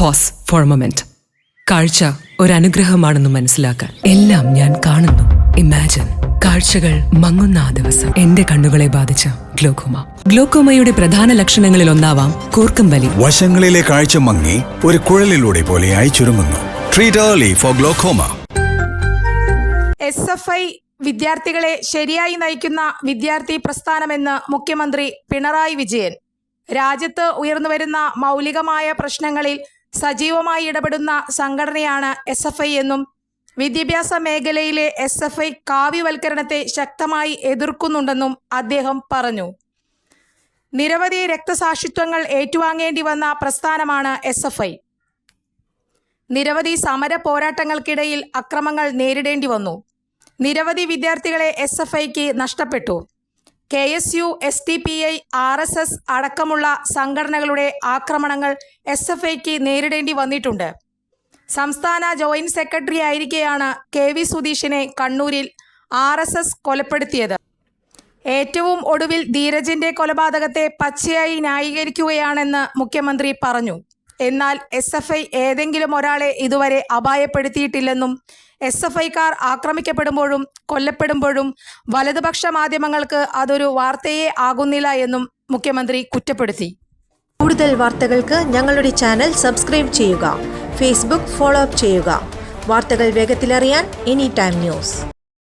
Pose four moment കാഴ്ച അനുഗ്രഹമാണെന്ന് മനസ്സിലാക്കാൻ എല്ലാം ഞാൻ കാണുന്നു. ഇമാജിൻ കാഴ്ചകൾ മങ്ങുന്ന ആ ദിവസം. എന്റെ കണ്ണുകളെ ബാധിച്ച ഗ്ലോക്കോമ. ഗ്ലോക്കോമയുടെ പ്രധാന ലക്ഷണങ്ങളിൽ ഒന്നാവാം കൂർക്കം വലി വശങ്ങളിലെ കാഴ്ച മങ്ങി ഒരു കുഴലിലൂടെ പോലെയായി ചുരുങ്ങുന്നു. Treat early for glaucoma S F I വിദ്യാർത്ഥികളെ ശരിയായി നയിക്കുന്ന വിദ്യാർത്ഥി പ്രസ്ഥാനമെന്ന് മുഖ്യമന്ത്രി പിണറായി വിജയൻ. രാജ്യത്ത് ഉയർന്നുവരുന്ന മൗലികമായ പ്രശ്നങ്ങളിൽ സജീവമായി ഇടപെടുന്ന സംഘടനയാണ് എസ് എഫ് ഐ എന്നും വിദ്യാഭ്യാസ മേഖലയിലെ എസ് എഫ് ഐ കാവ്യവൽക്കരണത്തെ ശക്തമായി എതിർക്കുന്നുണ്ടെന്നും അദ്ദേഹം പറഞ്ഞു. നിരവധി രക്തസാക്ഷിത്വങ്ങൾ ഏറ്റുവാങ്ങേണ്ടി വന്ന പ്രസ്ഥാനമാണ് എസ് എഫ് ഐ നിരവധി സമര പോരാട്ടങ്ങൾക്കിടയിൽ അക്രമങ്ങൾ നേരിടേണ്ടി വന്നു. നിരവധി വിദ്യാർത്ഥികളെ എസ് എഫ് ഐക്ക് നഷ്ടപ്പെട്ടു. K S U S T P I R S S അടക്കമുള്ള സംഘടനകളുടെ ആക്രമണങ്ങൾ എസ് എഫ് ഐക്ക് നേരിടേണ്ടി വന്നിട്ടുണ്ട്. സംസ്ഥാന ജോയിന്റ് സെക്രട്ടറി ആയിരിക്കെയാണ് കെ വി സുധീഷിനെ കണ്ണൂരിൽ ആർ എസ് എസ് കൊലപ്പെടുത്തിയത്. ഏറ്റവും ഒടുവിൽ ധീരജിന്റെ കൊലപാതകത്തെ പച്ചയായി ന്യായീകരിക്കുകയാണെന്ന് മുഖ്യമന്ത്രി പറഞ്ഞു. എന്നാൽ എസ് എഫ് ഐ ഏതെങ്കിലും ഒരാളെ ഇതുവരെ അപായപ്പെടുത്തിയിട്ടില്ലെന്നും എസ് എഫ് ഐക്കാർ ആക്രമിക്കപ്പെടുമ്പോഴും കൊല്ലപ്പെടുമ്പോഴും വലതുപക്ഷ മാധ്യമങ്ങൾക്ക് അതൊരു വാർത്തയെ ആകുന്നില്ല എന്നും മുഖ്യമന്ത്രി കുറ്റപ്പെടുത്തി. കൂടുതൽ വാർത്തകൾക്ക് ഞങ്ങളുടെ ചാനൽ സബ്സ്ക്രൈബ് ചെയ്യുക ഫേസ്ബുക്ക് ഫോളോ അപ്പ് ചെയ്യുക. വാർത്തകൾ വേഗത്തിലറിയാൻ എനി ടൈം ന്യൂസ്.